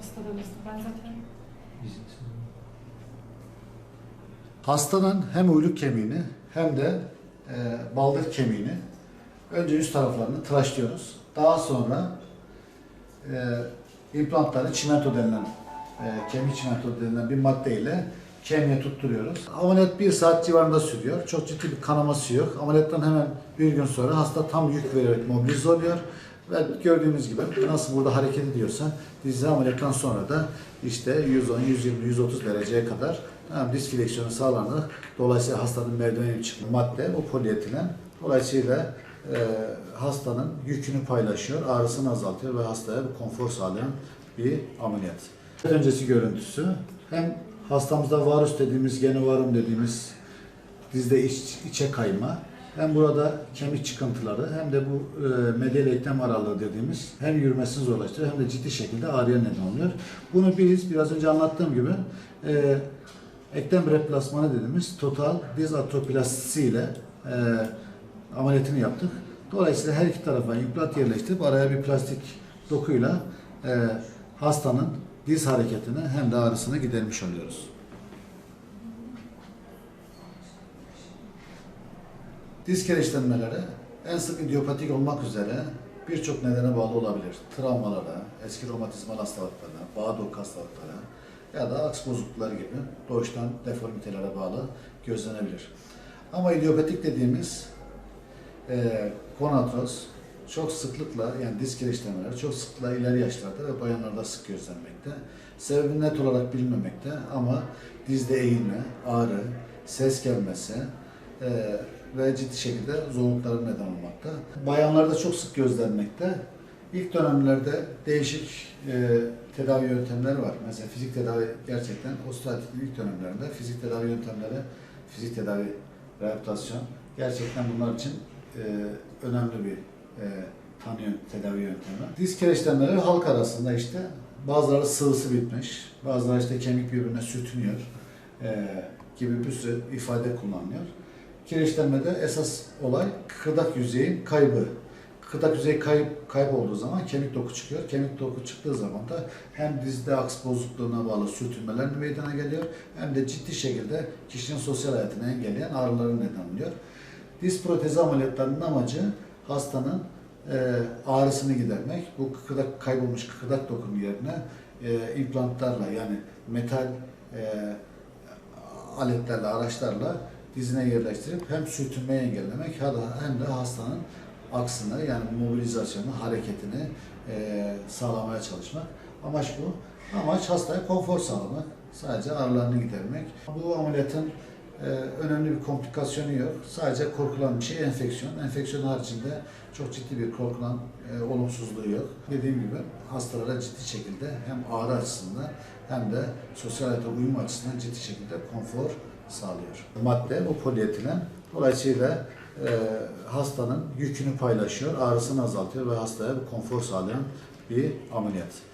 hastalığınızdı. Ben zaten Hastanın hem uyluk kemiğini hem de e, baldır kemiğini önce üst taraflarını tıraşlıyoruz. Daha sonra e, implantları çimento denilen, e, kemik çimento denilen bir maddeyle kemiğe tutturuyoruz. Ameliyat bir saat civarında sürüyor. Çok ciddi bir kanaması yok. Ameliyattan hemen bir gün sonra hasta tam yük vererek mobilize oluyor. Ve gördüğünüz gibi nasıl burada hareket ediyorsa dizi ameliyattan sonra da işte 110, 120, 130 dereceye kadar tamam, diz fleksiyonu sağlanır. Dolayısıyla hastanın merdiveni çıkıyor. Madde o polietilen. Dolayısıyla e, hastanın yükünü paylaşıyor, ağrısını azaltıyor ve hastaya bir konfor sağlayan bir ameliyat. Öncesi görüntüsü hem hastamızda varus dediğimiz, gene varum dediğimiz dizde iç, içe kayma hem burada kemik çıkıntıları hem de bu e, medial eklem aralığı dediğimiz hem yürümesini zorlaştırıyor hem de ciddi şekilde ağrıya neden oluyor. Bunu biz biraz önce anlattığım gibi e, eklem replasmanı dediğimiz total diz atroplastisi ile e, ameliyatını yaptık. Dolayısıyla her iki tarafa implant yerleştirip araya bir plastik dokuyla e, hastanın diz hareketini hem de ağrısını gidermiş oluyoruz. Diz kireçlenmeleri en sık idiopatik olmak üzere birçok nedene bağlı olabilir. Travmalara, eski romatizmal hastalıklara, bağ doku hastalıklara ya da aks bozuklukları gibi doğuştan deformitelere bağlı gözlenebilir. Ama idiopatik dediğimiz e, konatroz çok sıklıkla yani diz kireçlenmeleri çok sıklıkla ileri yaşlarda ve bayanlarda sık gözlenmekte. Sebebi net olarak bilinmemekte ama dizde eğilme, ağrı, ses gelmesi e, ve ciddi şekilde zorlukların neden olmakta. Bayanlarda çok sık gözlenmekte. İlk dönemlerde değişik e, tedavi yöntemleri var. Mesela fizik tedavi gerçekten osteoartritin ilk dönemlerinde fizik tedavi yöntemleri, fizik tedavi, rehabilitasyon gerçekten bunlar için e, önemli bir e, tanı tedavi yöntemi. Diz kireçlenmeleri halk arasında işte bazıları sıvısı bitmiş, bazıları işte kemik birbirine sürtünüyor e, gibi bir sürü ifade kullanılıyor. Kireçlenmede esas olay kıkırdak yüzeyin kaybı. Kıkırdak yüzeyi kayıp, kaybolduğu zaman kemik doku çıkıyor. Kemik doku çıktığı zaman da hem dizde aks bozukluğuna bağlı sürtünmeler meydana geliyor hem de ciddi şekilde kişinin sosyal hayatını engelleyen ağrıların neden oluyor. Diz protezi ameliyatlarının amacı hastanın e, ağrısını gidermek. Bu kıkırdak kaybolmuş kıkırdak dokunun yerine e, implantlarla yani metal e, aletlerle, araçlarla dizine yerleştirip hem sürtünmeyi engellemek hem de, hastanın aksını yani mobilizasyonu, hareketini e, sağlamaya çalışmak. Amaç bu. Amaç hastaya konfor sağlamak. Sadece ağrılarını gidermek. Bu ameliyatın e, önemli bir komplikasyonu yok. Sadece korkulan bir şey enfeksiyon. Enfeksiyon haricinde çok ciddi bir korkulan e, olumsuzluğu yok. Dediğim gibi hastalara ciddi şekilde hem ağrı açısından hem de sosyal hayata uyum açısından ciddi şekilde konfor sağlıyor. Madde bu polietilen. Dolayısıyla e, hastanın yükünü paylaşıyor, ağrısını azaltıyor ve hastaya bir konfor sağlayan bir ameliyat.